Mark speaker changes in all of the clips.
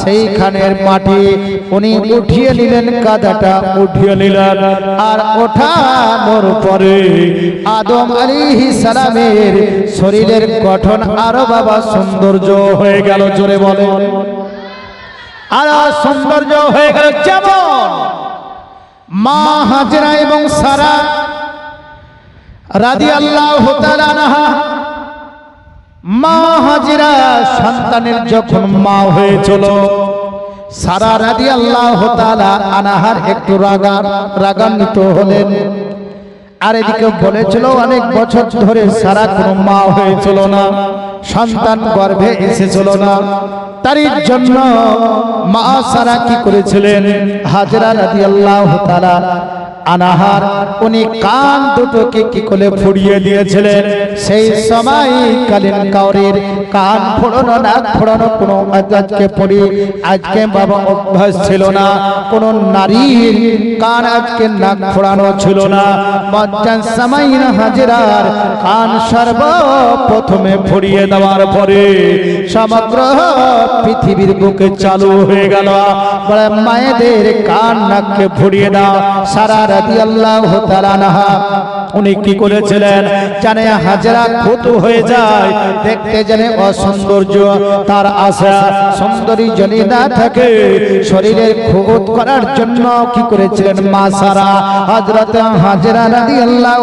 Speaker 1: সেইখানের মাটি উনি উঠিয়ে নিলেন কাদাটা উঠিয়ে নিলেন আর ওঠানোর পরে আদম আলাইহিস সালামের শরীরের গঠন আরও বাবা সৌন্দর্য হয়ে গেল, জোরে বলে আরও সৌন্দর্য হয়ে গেল যেমন মা হাজরা এবং সারা রাদি আল্লাহ মা হাজিরা সন্তানের যখন মা হয়েছিল সারা রাদি আল্লাহ আনাহার একটু রাগা রাগান্বিত হলেন। আর এদিকে বলেছিল অনেক বছর ধরে সারা কোনো মা হয়েছিল না সন্তান গর্ভে এসেছিল না। তারই জন্য মা সারা কি করেছিলেন? হাজরা রাদি আল্লাহ আনাহার, উনি কান দুটোকে কি করে ফুড়িয়ে দিয়েছিলেন? সেই সময় কালীন কাউরের কান ফোড়ানো নাক ফোড়ানো কোনো আজকে পড়ি আজকে বাবা অভ্যাস ছিল না। কোন নারীর কান আজকে নাক ফোড়ানো ছিল না। মজ্জান সময় হাজিরার কান সর্বপ্রথমে ফুড়িয়ে দেওয়ার পরে সমগ্র পৃথিবীর বুকে চালু হয়ে গেল। মায়েদের কান নাককে ফুড়িয়ে দাও সারা উনি কি করেছিলেন? জানে হাজারা ক্ষত হয়ে যায়, দেখতে জানে অসৌন্দর্য, তার আশা সুন্দরী জনি না থাকে, শরীরের ক্ষত করার জন্য কি করেছিলেন? মা সারা হজরত হাজরা রাদি আল্লাহ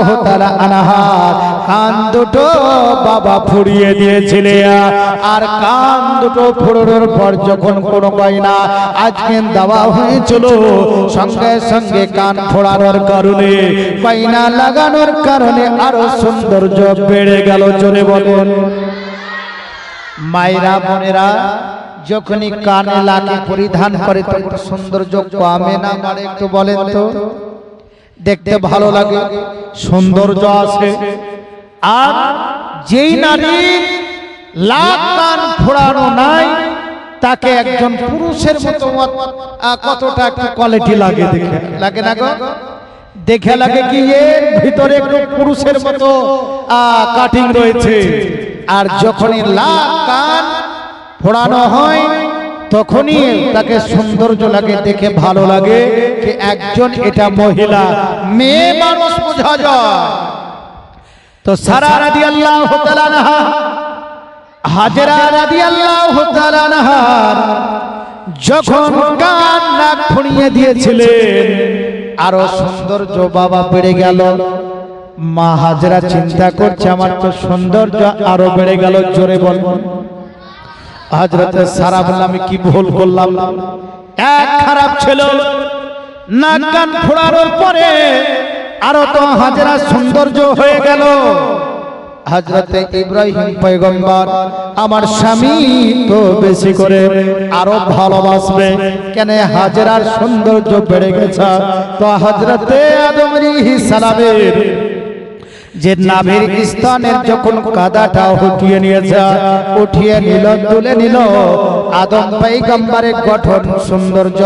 Speaker 1: আনাহার কান দুটো বাবা ফুরিয়ে দিয়েছিলেন আর কান দুটো ফুরোনোর পর যখন কোনো গয়না আজকে দেওয়া হয়েছিল, সঙ্গে সঙ্গে কান ফোড়ানোর কারণে, গয়না লাগানোর কারণে আরও সৌন্দর্য বেড়ে গেল, জোরে বলেন। মায়েরা, বোনেরা, যখনই কানে লাগে পরিধান করে তো একটু সৌন্দর্য কমে না একটু বলেন তো। দেখতে ভালো লাগে, সৌন্দর্য আছে আর যেই নারী লাখ কান ফোড়ানো নাই, তাকে একজন পুরুষের মতো কতটা একটু কোয়ালিটি লাগে দেখে। লাগে না গো? দেখে লাগে কি এর ভিতরে একটু পুরুষের মতো কাটিং রয়েছে। আর যখনই লাখ কান ফোড়ানো হয়, তখনই তাকে সৌন্দর্য লাগে, দেখে ভালো লাগে যে একজন এটা মহিলা। মেয়ে মানুষ বোঝা যায়। তো সারা রাদি আল্লাহ হাজরা রাদি আল্লাহ যখন কান নাক ফুড়িয়ে দিয়েছিলেন, আরও সৌন্দর্য বাবা বেড়ে গেল। মা হাজরা চিন্তা করছে, আমার তো সৌন্দর্য আরও বেড়ে গেল, জোরে বল। হাজরাতে সারা বললাম, আমি কি ভুল করলাম? এক খারাপ ছিল, নাক কান ফোড়ানোর পরে আরও তো হাজরা সৌন্দর্য হয়ে গেল। হজরতে ইব্রাহিম পয়গম্বর আমার স্বামী তো বেশি করে আরও ভালোবাসবে। কেন হাজরার সৌন্দর্য বেড়ে গেছে? তো হজরতে আদম সালামের যে নাভির স্থানের যখন কাদাটা উঠিয়ে নিয়েছে, উঠিয়ে নিল, তুলে নিল, আদম পৈগম্বরের গঠন সৌন্দর্য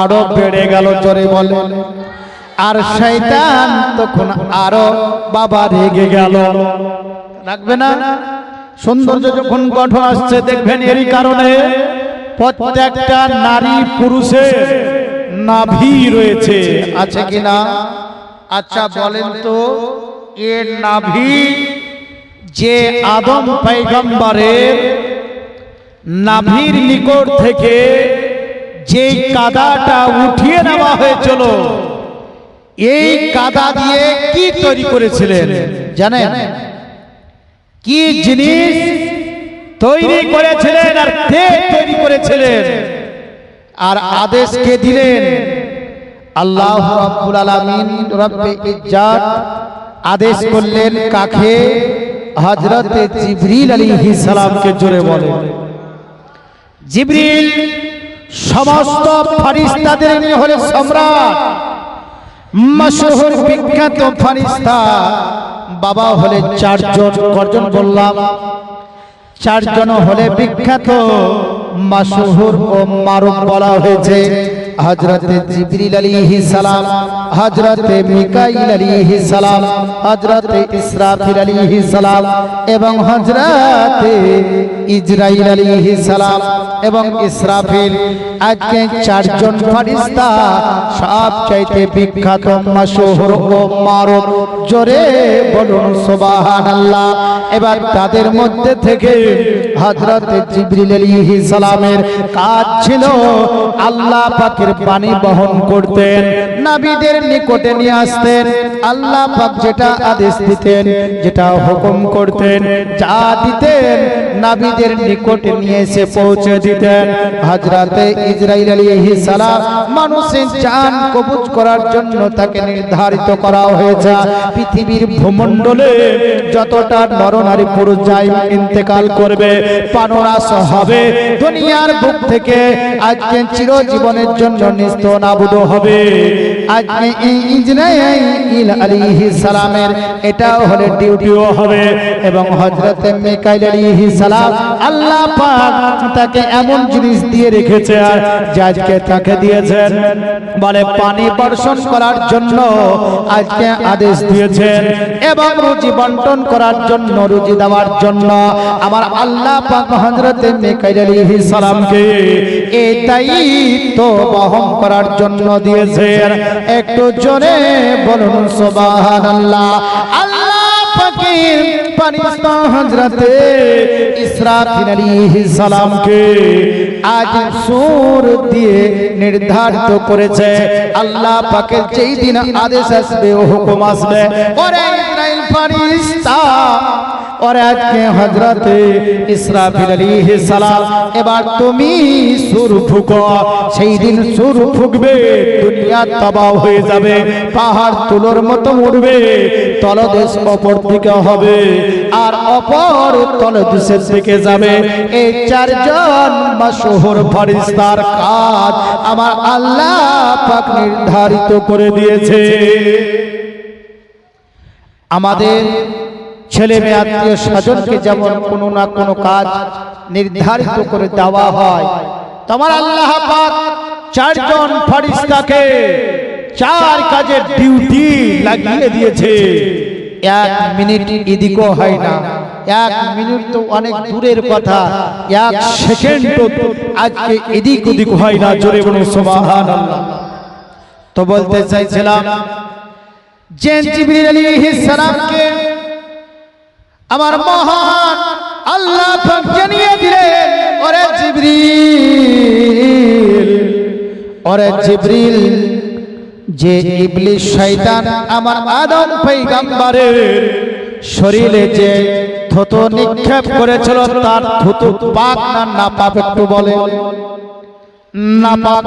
Speaker 1: আরও বেড়ে গেল জোরে বলে। আর শয়তান তখন আরও বাবা রেগে গেল। রাখবে না? সৌন্দর্য যখন গঠন আসছে, দেখবেন এরই কারণে প্রত্যেকটা নারী পুরুষের নাভি রয়েছে। আছে কিনা? আচ্ছা বলেন তো, এর নাভি যে আদম পৈগম্বরের নাভির নিকট থেকে যে কাদাটা উঠিয়ে নেওয়া হয়েছিল এই কাদা দিয়ে কি তৈরি করেছিলেন? জানেন? কি জিনিস তৈরি করেছিলেন আর কে তৈরি করেছিলেন? আর আদেশ কে দিলেন? আল্লাহ রাব্বুল আলামিন রব্বে ইজ্জাত আদেশ করলেন কাকে? হযরতে জিবরিল আলাইহিস সালামকে জোরে বলে। জিবরিল সমস্ত ফেরেশতাদের নিয়ে সম্রাট। মশহুর বিখ্যাত ফারিস্তা। বাবা হলে চারজন কজন বললাম? চারজন হলে বিখ্যাত মাসহুর ও মারুফ বলা হয়েছে। হজরতে জিবরিল আলাইহিস সালাম হজরতে মিকাইল আলাইহিস সালাম হজরতে ইসরাফিল আলাইহিস সালাম এবং হজরতে ইজরাইল আলাইহিস সালাম এবং ইসরাফিল। আজকে চারজন ফেরেশতা সব চাইতে বিখ্যাত মাসহুর ও মারুফ জোরে বলুন সুবহানাল্লাহ। এবার তাদের মধ্যে থেকে হযরত জিবরিল আলাইহিস সালামের কাজ ছিল আল্লাহ পাকের বাণী বহন করতেন, নবীদের নিকটে নিয়ে আসতেন। আল্লাহ পাক যেটা আদেশ দিতেন, যেটা হুকুম করতেন, যা দিতেন, নবীদের নিকটে নিয়ে এসে পৌঁছে দিতেন। হযরত ইসরাইল আলাইহিস সালাম মানুষের জান কবুজ করার জন্য তাকে নির্ধারিত করা হয়েছে। পৃথিবীর ভূমণ্ডলে যতটা নরনারী পুরুষ যাই ইন্তেকাল করবে পানোরাস হবে। দুনিয়ার বুক থেকে আজকে চিরজীবনের জন্য নাবুদ হবে। আজকে ইজরাইল আলাইহিস সালামের এটাও হলে ডিউটিও হবে এবং হযরত মিকাইল আলাইহিস সালাম আল্লাহ পাক তাকে এমন জিনিস দিয়ে রেখেছে আর তাকে দিয়েছেন। বলে পানি বর্ষণ করার জন্য আজকে আদেশ দিয়েছেন এবং রুজি বন্টন করার জন্য, রুজি দেওয়ার জন্য আমার আল্লাহ পাক হযরত মিকাইল আলাইহিস সালামকে এই দায়িত্ব বহন করার জন্য দিয়েছেন। একটু জোরে বলুন, সুবহানাল্লাহ। আল্লাহ পাকের ফেরেশতা হযরতে ইসরাফিল আলাইহিস সালামকে আজ সুর দিয়ে নির্ধারিত করেছে। আল্লাহ পাকের যেই দিন আদেশ আসবে ও হুকুম আসবে ওরে ফেরেশতা ওরে আজকে হযরতে ইসরাফিল আলাইহিস সালাম এবার তুমি সুর ফুকো সেই দিন সুর ফুকবে দুনিয়া তবাহ হয়ে যাবে, পাহাড় তুলোর মতো উঠবে তলদেশ অপর দিকে হবে, আর অপর তলদেশের দিকে যাবে। এই চারজন মাসহুর ফেরেশতার কাজ আমার আল্লাহ পাক নির্ধারিত করে দিয়েছে। আমাদের ছেলে মেয়ে আত্মীয় স্বজনকে যেমন কোনো না কোনো কাজ নির্ধারিত করে দেওয়া হয়, তোমার আল্লাহ পাক চারজন ফরিস্তাকে চার কাজের ডিউটি লাগিয়ে দিয়েছে। এক মিনিট এদিকও হয় না, এক মিনিট তো অনেক দূরের কথা, এক সেকেন্ড আজকে এদিক ওদিক হয় না, জোরে বলুন, সুবহানাল্লাহ। তো বলতে চাইছিলাম যে জিবরিল আলাইহিস সালামকে আমার মহান আল্লাহ জানিয়ে দিলেন, ওরে জিবরিল ওরে জিবরিল, যে ইবলিস শয়তান আমার আদম পয়গম্বরের শরীরে যে থুতু নিক্ষেপ করেছিল, তার থুতু পাক না না পাপ একটু বলে না পাপ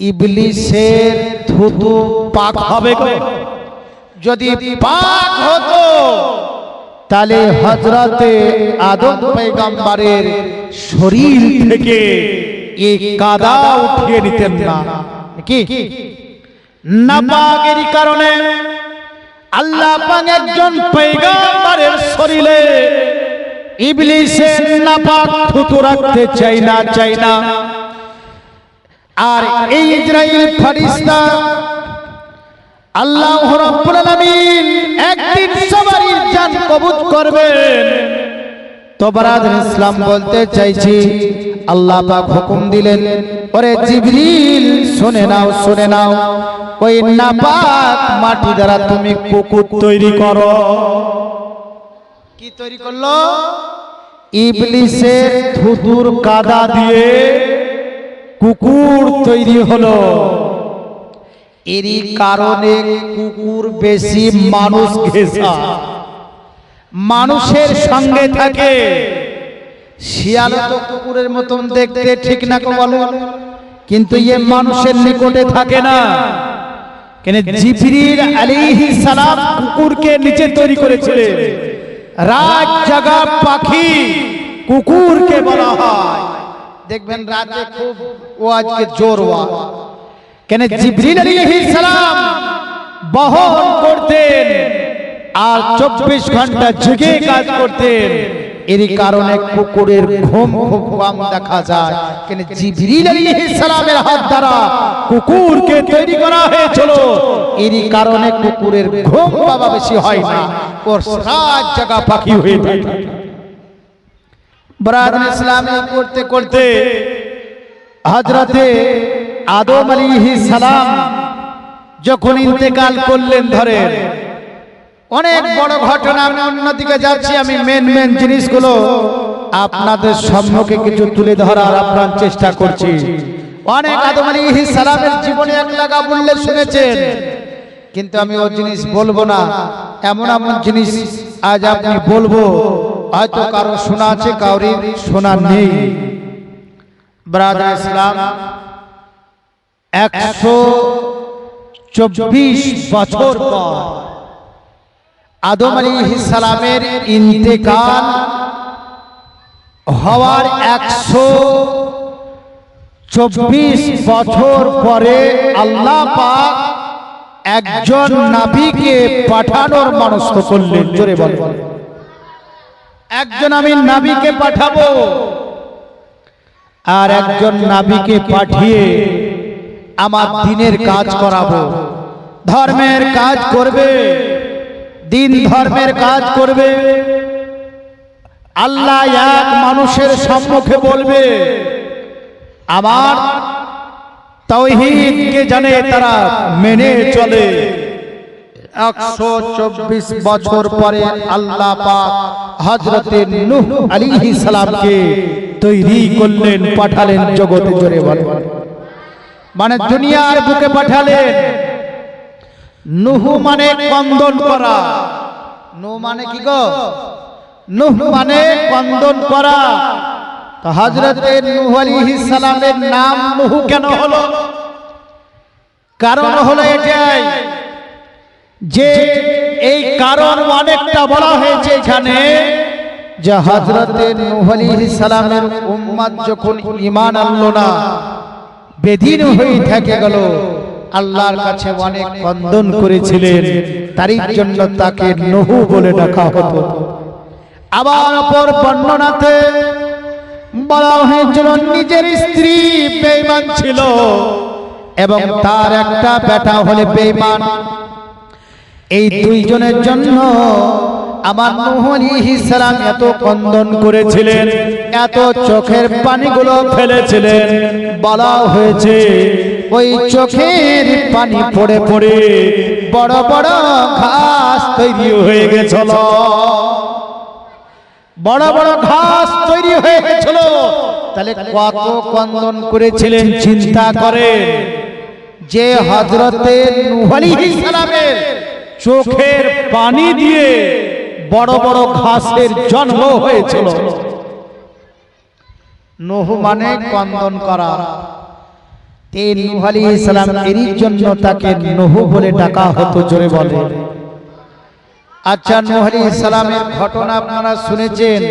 Speaker 1: ইবলিসের থুতু পাক হবে যদি পাক হতো। তাহলে হজরতে আদম পয়গম্বরের শরীর থেকে এই কাদা উঠিয়ে নিতেন না। কি? নাপাকের কারণে আল্লাহ পাক একজন পয়গম্বরের শরীরে ইবলিসের নাপাক থুতু রাখতে চাই না চাই না। আর এই ইসরাইল ফরিস্তা আল্লাহ রাব্বুল আলামিন একদিন সবারই জান কবুল করবেন। তো ইসলাম বলতে চাইছি, আল্লাহ পাক হুকুম দিলেন, ওরে জিবরিল, শুনে নাও শুনে নাও, ওই নাপাক মাটি দ্বারা তুমি কুকুর তৈরি করো। কি তৈরি করল? ইবলিসের থুতুর কাদা দিয়ে কুকুর তৈরি হলো। এরই কারণে কুকুর বেশি মানুষ ঘেঁষা। মানুষের সঙ্গে থাকে। শিয়াল তো কুকুরের মতন দেখতে ঠিক না কো বলো কিন্তু ইয়ে মানুষের নিকটে থাকে না। কেন জিবরিল আলাইহিস সালাম কুকুরকে নিচে তৈরি করেছিলেন রাত জাগা পাখি কুকুরকে বলা হয়। দেখবেন রাতে খুব ও আজকে জোর ওয়া। কেন জিবরিল আলাইহিস সালাম বহন করতেন আর চব্বিশ ঘণ্টা জেগে কাজ করতেন। এর কারণে কুকুরের ঘুম খুব কম দেখা যায়। কেন জিবরিল আলাইহিস সালামের হাত দ্বারা কুকুরকে তৈরি করা হয়েছিল। এর কারণে কুকুরের ঘুম বাবা বেশি হয় না। ওর সাত জায়গা পাখি হয়ে থাকে বরাদন ইসলামে করতে করতে হজরতে আদম আলাইহিস সালাম যখন ইন্তেকাল করলেন ধরেন, অনেক বড় ঘটনা, আমি অন্যদিকে যাচ্ছি, আমি মেন মেন জিনিসগুলো আপনাদের সম্মুখে কিছু তুলে ধরার আপনার চেষ্টা করছি। অনেক আদম আলাইহিস সালামের জীবনে এক লাগা বললে শুনেছেন, কিন্তু আমি ও জিনিস বলব না। এমন এমন জিনিস আজ আপনি বলব, হয়তো কারও শোনা আছে কাউরি শোনা নেই। ব্রাদার ইসলাম একশো চব্বিশ বছর পর আদম সালামের ইন্তেকাল হওয়ার একশো চব্বিশ বছর পরে আল্লাহ পাক একজন নাবিকে পাঠানোর মনস্থ করলেন, জোরে বল একজন আমি নাবিকে পাঠাবো আর একজন নাবিকে পাঠিয়ে আমার দিনের কাজ করাবো। ধর্মের কাজ করবে। দিন ধর্মের কাজ করবে। আল্লাহ এক মানুষের সম্মুখে বলবে, আমার তৌহিদকে জানে তারা মেনে চলে। একশো চব্বিশ বছর পরে আল্লাহ পাক হজরতে নূহ আলাইহিস সালামকে তৈরি করলেন, পাঠালেন জগতে জোরে বল মানে দুনিয়ার বুকে পাঠালেন নুহু মানে কন্দন করা। নু মানে কি গো? নুহ মানে কন্দন করা। তো হজরতে নূহ আলাইহিস সালামের নাম নুহু কেন হলো? কারণ হলো এটাই যে এই কারণ অনেকটা বলা হয়েছে এখানে যে হজরতে নূহ আলাইহিস সালামের উম্মত যখন ঈমান আনলো না বেদিন হয়ে থেকে গেল। আল্লাহর কাছে অনেক বন্দন করেছিলেন। তারই জন্য তাকে নহু বলে ডাকা হতো। আবার অপর বর্ণনাতে বলা হয়েছিল নিজের স্ত্রী বেঈমান ছিল এবং তার একটা বেটা হলে বেঈমান। এই দুইজনের জন্য আমার সালাম এত কন্দন করেছিলেন, এত চোখের পানিগুলো ফেলেছিলেন। বলা হয়েছে, ওই চোখের পানি পড়ে পড়ে বড় বড় ঘাস তৈরি হয়ে গেছিল। বড় বড় ঘাস তৈরি হয়ে গেছিল। তাহলে কত কন্দন করেছিলেন, চিন্তা করে যে হজরতে সালামের চোখের পানি দিয়ে বড় বড় ঘাসের জন্ম হয়েছিল। নহু মানে কন্দন করা। তেল নূহ আলাইহিস সালাম এরই জন্য তাকে নহু বলে ডাকা হতো জোরে বলে। আচ্ছা নূহ আলাইহিস সালামের ঘটনা আপনারা শুনেছেন।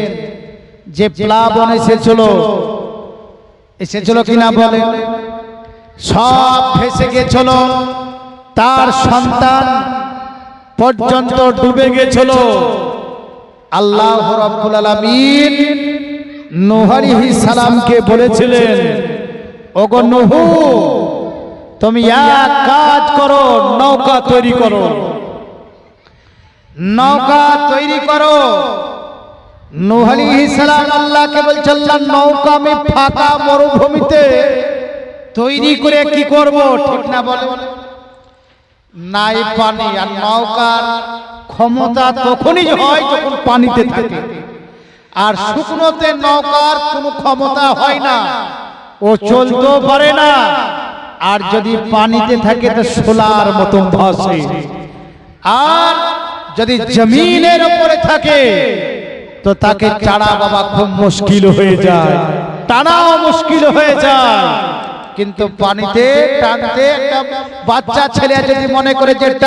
Speaker 1: যে প্লাবন এসেছিল। এসেছিল। কিনা বলে সব ভেসে গেছিল। তার সন্তান পর্যন্ত ডুবে গেছিল। আল্লাহ রাব্বুল আলামিন নূহ আলাইহিস সালামকে বলেছিলেন, ওগো নূহ, তুমি এক কাজ করো, নৌকা তৈরি করো। নৌকা তৈরি করো। নূহ আলাইহিস সালাম আল্লাহকে বলছে আল্লাহ, নৌকা আমি ফাঁকা মরুভূমিতে তৈরি করে কি করব? ঠিক না বলে। নাই পানি আর নৌকার ক্ষমতা তখনই হয় যখন পানিতে থাকে। আর শুকনোতে নৌকার কোনো ক্ষমতা হয় না। ও চলতেও পারে না। আর যদি পানিতে থাকে তো সোলার মতো ভাসে। আর যদি জমিনের উপরে থাকে তো তাকে চাড়া বাবা খুব মুশকিল হয়ে যায়। টানাও মুশকিল হয়ে যায়। কিন্তু পানিতে টানতে একটা বাচ্চা ছেলে যদি মনে করে যে